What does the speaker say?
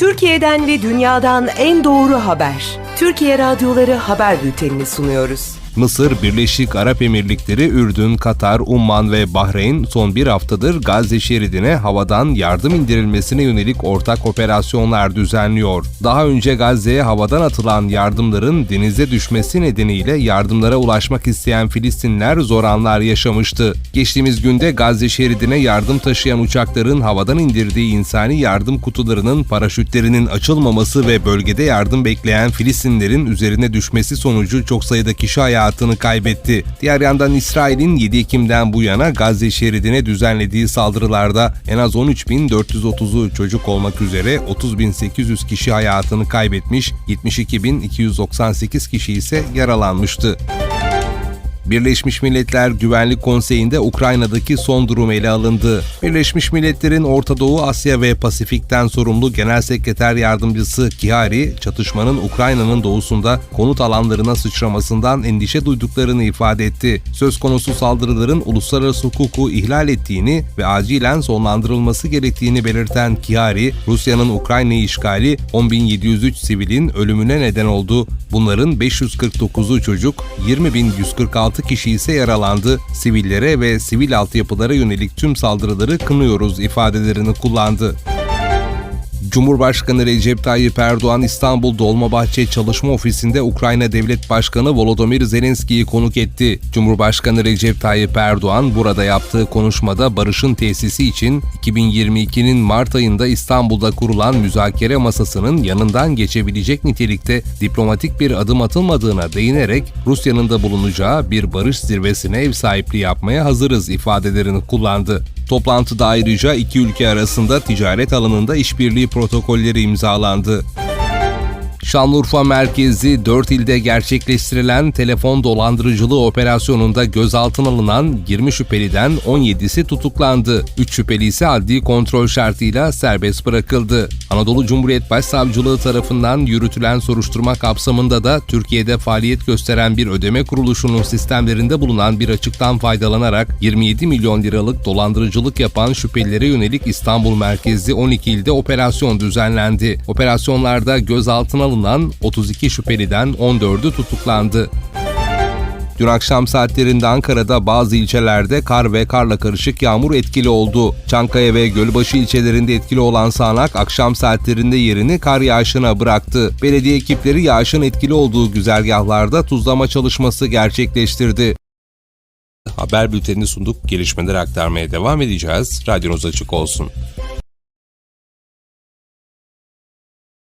Türkiye'den ve dünyadan en doğru haber. Türkiye Radyoları Haber Bülteni'ni sunuyoruz. Mısır, Birleşik Arap Emirlikleri, Ürdün, Katar, Umman ve Bahreyn son bir haftadır Gazze şeridine havadan yardım indirilmesine yönelik ortak operasyonlar düzenliyor. Daha önce Gazze'ye havadan atılan yardımların denize düşmesi nedeniyle yardımlara ulaşmak isteyen Filistinler zor anlar yaşamıştı. Geçtiğimiz günde Gazze şeridine yardım taşıyan uçakların havadan indirdiği insani yardım kutularının paraşütlerinin açılmaması ve bölgede yardım bekleyen Filistinlerin üzerine düşmesi sonucu çok sayıda kişi hayatını kaybetti. Diğer yandan İsrail'in 7 Ekim'den bu yana Gazze şeridine düzenlediği saldırılarda en az 13.430'u çocuk olmak üzere 30.800 kişi hayatını kaybetmiş, 72.298 kişi ise yaralanmıştı. Birleşmiş Milletler Güvenlik Konseyi'nde Ukrayna'daki son durum ele alındı. Birleşmiş Milletler'in Orta Doğu, Asya ve Pasifik'ten sorumlu Genel Sekreter Yardımcısı Kihari, çatışmanın Ukrayna'nın doğusunda konut alanlarına sıçramasından endişe duyduklarını ifade etti. Söz konusu saldırıların uluslararası hukuku ihlal ettiğini ve acilen sonlandırılması gerektiğini belirten Kihari, Rusya'nın Ukrayna'yı işgali 10.703 sivilin ölümüne neden oldu. Bunların 549'u çocuk, 20.146 kişi ise yaralandı. Sivillere ve sivil altyapılara yönelik tüm saldırıları kınıyoruz ifadelerini kullandı. Cumhurbaşkanı Recep Tayyip Erdoğan İstanbul Dolmabahçe Çalışma Ofisi'nde Ukrayna Devlet Başkanı Volodymyr Zelenski'yi konuk etti. Cumhurbaşkanı Recep Tayyip Erdoğan burada yaptığı konuşmada barışın tesisi için 2022'nin Mart ayında İstanbul'da kurulan müzakere masasının yanından geçebilecek nitelikte diplomatik bir adım atılmadığına değinerek Rusya'nın da bulunacağı bir barış zirvesine ev sahipliği yapmaya hazırız ifadelerini kullandı. Toplantıda ayrıca iki ülke arasında ticaret alanında işbirliği protokolleri imzalandı. Şanlıurfa merkezi 4 ilde gerçekleştirilen telefon dolandırıcılığı operasyonunda gözaltına alınan 20 şüpheliden 17'si tutuklandı. 3 şüpheli ise adli kontrol şartıyla serbest bırakıldı. Anadolu Cumhuriyet Başsavcılığı tarafından yürütülen soruşturma kapsamında da Türkiye'de faaliyet gösteren bir ödeme kuruluşunun sistemlerinde bulunan bir açıktan faydalanarak 27 milyon liralık dolandırıcılık yapan şüphelilere yönelik İstanbul merkezli 12 ilde operasyon düzenlendi. Operasyonlarda gözaltına alınan 32 şüpheliden 14'ü tutuklandı. Dün akşam saatlerinde Ankara'da bazı ilçelerde kar ve karla karışık yağmur etkili oldu. Çankaya ve Gölbaşı ilçelerinde etkili olan sağanak akşam saatlerinde yerini kar yağışına bıraktı. Belediye ekipleri yağışın etkili olduğu güzergahlarda tuzlama çalışması gerçekleştirdi. Haber bültenini sunduk. Gelişmeleri aktarmaya devam edeceğiz. Radyonuz açık olsun.